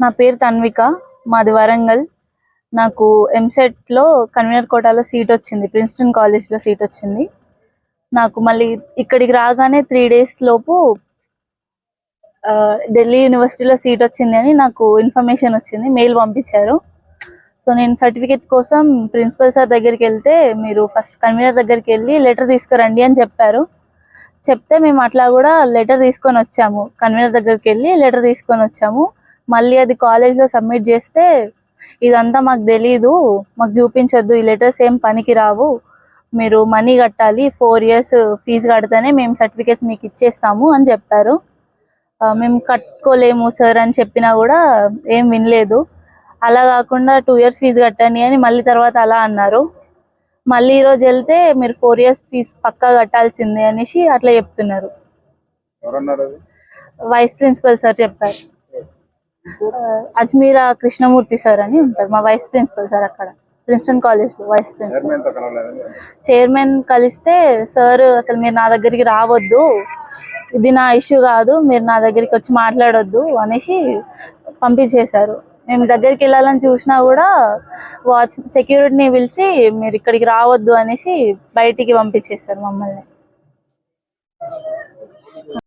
నా పేరు తన్విక మాది వరంగల్. నాకు ఎంసెట్లో కన్వీనర్ కోటాలో సీట్ వచ్చింది ప్రిన్స్టన్ కాలేజ్లో సీట్ వచ్చింది. నాకు మళ్ళీ ఇక్కడికి రాగానే త్రీ డేస్ లోపు ఢిల్లీ యూనివర్సిటీలో సీట్ వచ్చింది అని నాకు ఇన్ఫర్మేషన్ వచ్చింది మెయిల్ పంపించారు. సో నేను సర్టిఫికేట్ కోసం ప్రిన్సిపల్ సార్ దగ్గరికి వెళ్తే మీరు ఫస్ట్ కన్వీనర్ దగ్గరికి వెళ్ళి లెటర్ తీసుకురండి అని చెప్పారు. చెప్తే మేము అట్లా కూడా లెటర్ తీసుకొని వచ్చాము. కన్వీనర్ దగ్గరికి వెళ్ళి లెటర్ తీసుకొని వచ్చాము. మళ్ళీ అది కాలేజ్లో సబ్మిట్ చేస్తే ఇదంతా మాకు తెలీదు మాకు చూపించొద్దు ఈ లెటర్స్ ఏం పనికి రావు. మీరు మనీ కట్టాలి ఫోర్ ఇయర్స్ ఫీజు కడితేనే మేము సర్టిఫికేట్స్ మీకు ఇచ్చేస్తాము అని చెప్పారు. మేము కట్టుకోలేము సార్ అని చెప్పినా కూడా ఏం వినలేదు. అలా కాకుండా టూ ఇయర్స్ ఫీజు కట్టండి అని మళ్ళీ తర్వాత అలా అన్నారు. మళ్ళీ ఈరోజు వెళ్తే మీరు ఫోర్ ఇయర్స్ ఫీజు పక్కా కట్టాల్సిందే అనేసి అట్లా చెప్తున్నారు. వైస్ ప్రిన్సిపల్ సార్ చెప్పారు. అజ్మీరా కృష్ణమూర్తి సార్ అని ఉంటారు మా వైస్ ప్రిన్సిపల్ సార్ అక్కడ ప్రిన్స్టన్ కాలేజ్లో వైస్ ప్రిన్సిపల్ చైర్మన్ కలిస్తే సార్ అసలు మీరు నా దగ్గరికి రావద్దు ఇది నా ఇష్యూ కాదు మీరు నా దగ్గరికి వచ్చి మాట్లాడొద్దు అనేసి పంపించేశారు. మేము దగ్గరికి వెళ్ళాలని చూసినా కూడా వాచ్ సెక్యూరిటీని పిలిచి మీరు ఇక్కడికి రావద్దు అనేసి బయటికి పంపించేశారు మమ్మల్ని.